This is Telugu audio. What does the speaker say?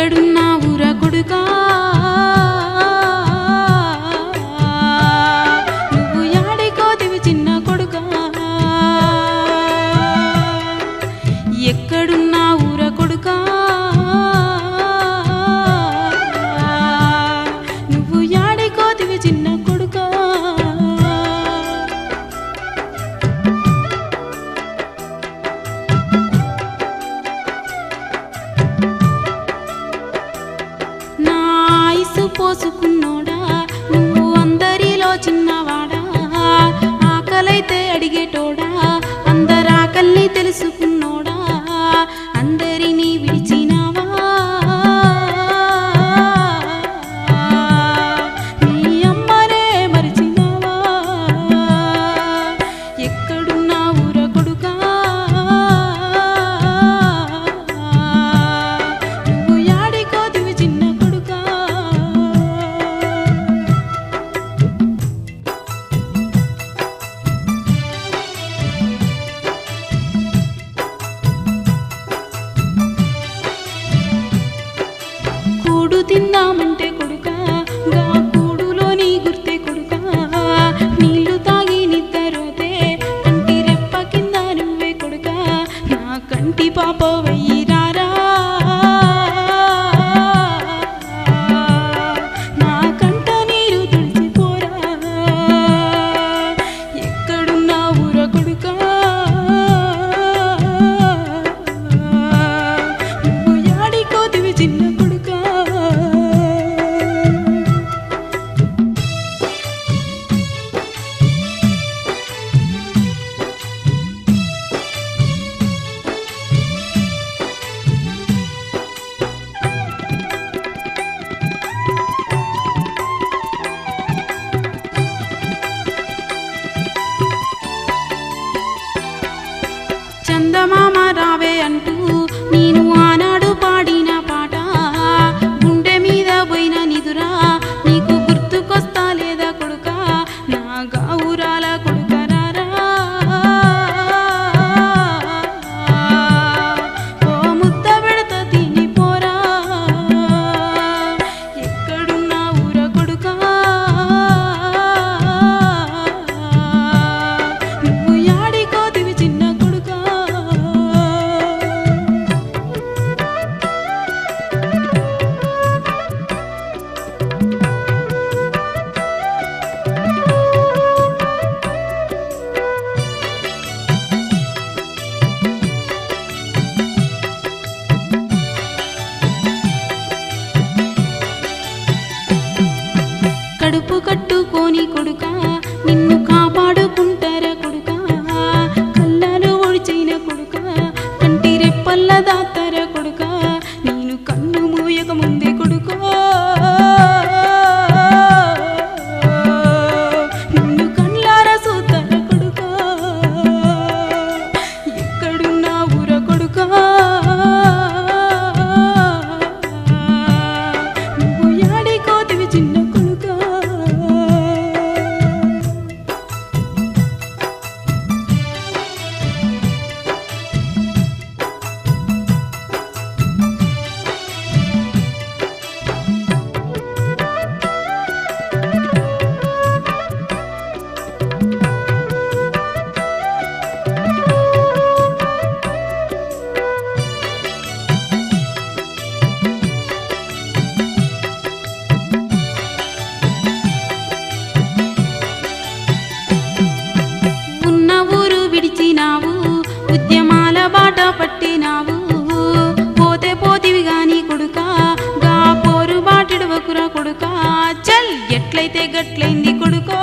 eterna. குட்டி பாப்பாவை చందమామ రావే అంటూ కొడుకా? చల్ ఎట్లయితే గట్లయింది కొడుకో?